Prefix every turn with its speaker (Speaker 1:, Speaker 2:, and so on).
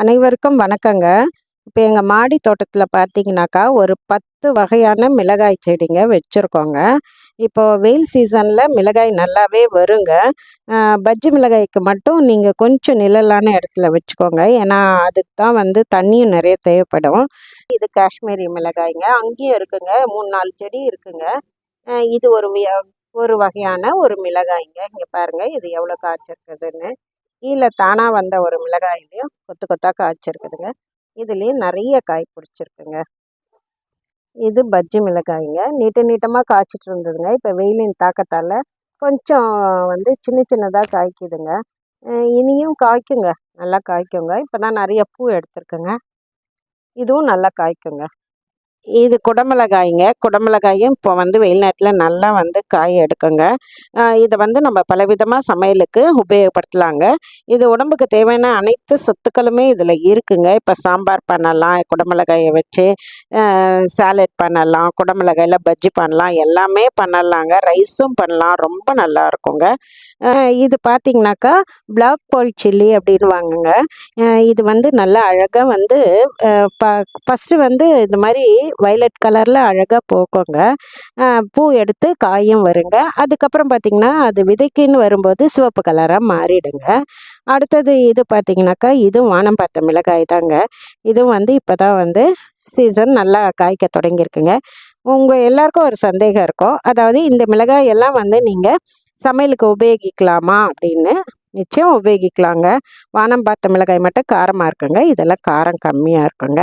Speaker 1: அனைவருக்கும் வணக்கங்க. இப்போ எங்கள் மாடி தோட்டத்தில் பார்த்தீங்கன்னாக்கா ஒரு பத்து வகையான மிளகாய் செடிங்க வச்சுருக்கோங்க. இப்போது வெயில் சீசனில் மிளகாய் நல்லாவே வருங்க. பஜ்ஜி மிளகாய்க்கு மட்டும் நீங்கள் கொஞ்சம் நிழலான இடத்துல வச்சுக்கோங்க. ஏன்னா அதுக்கு தான் வந்து தண்ணியும் நிறைய தேவைப்படும். இது காஷ்மீரி மிளகாய்ங்க. அங்கேயும் இருக்குங்க. மூணு நாலு செடி இருக்குங்க. இது ஒரு ஒரு வகையான ஒரு மிளகாய்ங்க. இங்கே பாருங்கள் இது எவ்வளோ காய்ச்சிருக்குதுன்னு. கீழே தானாக வந்த ஒரு மிளகாயிலையும் கொத்து கொத்தாக காய்ச்சிருக்குதுங்க. இதுலேயும் நிறைய காய் பிடிச்சிருக்குங்க. இது பஜ்ஜி மிளகாய்ங்க. நீட்ட நீட்டமாக காய்ச்சிட்டு இருந்ததுங்க. இப்போ வெயிலின் தாக்கத்தால் கொஞ்சம் வந்து சின்ன சின்னதாக காய்க்குதுங்க. இனியும் காய்க்குங்க. நல்லா காய்க்குங்க. இப்போ தான் நிறைய பூ எடுத்துருக்குங்க. இதுவும் நல்லா காய்க்குங்க. இது குடமிளகாய்ங்க. குடமிளகாயும் இப்போ வந்து வெயில் நேரத்தில் நல்லா வந்து காய் எடுக்குங்க. இதை வந்து நம்ம பலவிதமாக சமையலுக்கு உபயோகப்படுத்தலாங்க. இது உடம்புக்கு தேவையான அனைத்து சத்துக்களுமே இதில் இருக்குங்க. இப்போ சாம்பார் பண்ணலாம் குடமிளகாயை வச்சு சாலட் பண்ணலாம் குடமிளகாயில் பஜ்ஜி பண்ணலாம் எல்லாமே பண்ணலாங்க. ரைஸும் பண்ணலாம் ரொம்ப நல்லா இருக்குங்க. இது பார்த்திங்கனாக்கா பிளாக் பால் சில்லி அப்படின்னு வாங்குங்க இது வந்து நல்லா அழகாக வந்து ப ஃபஸ்ட்டு வந்து இந்த மாதிரி வைலட் கலரில் அழகாக போக்கோங்க. பூ எடுத்து காயும் வருங்க. அதுக்கப்புறம் பார்த்திங்கன்னா அது விதைக்குன்னு வரும்போது சிவப்பு கலராக மாறிடுங்க. அடுத்தது இது பார்த்திங்கனாக்கா இதுவும் வானம் பார்த்த மிளகாய் தாங்க. இதுவும் வந்து இப்போ தான் வந்து சீசன் நல்லா காய்க்க தொடங்கியிருக்குங்க. உங்கள் எல்லாருக்கும் ஒரு சந்தேகம் இருக்கும் அதாவது இந்த மிளகாய் எல்லாம் வந்து நீங்கள் சமையலுக்கு உபயோகிக்கலாமா அப்படின்னு நிச்சயம் உபயோகிக்கலாங்க. வானம் பார்த்த மிளகாய் மட்டும் காரமாக இருக்குங்க. இதெல்லாம் காரம் கம்மியாக இருக்குங்க.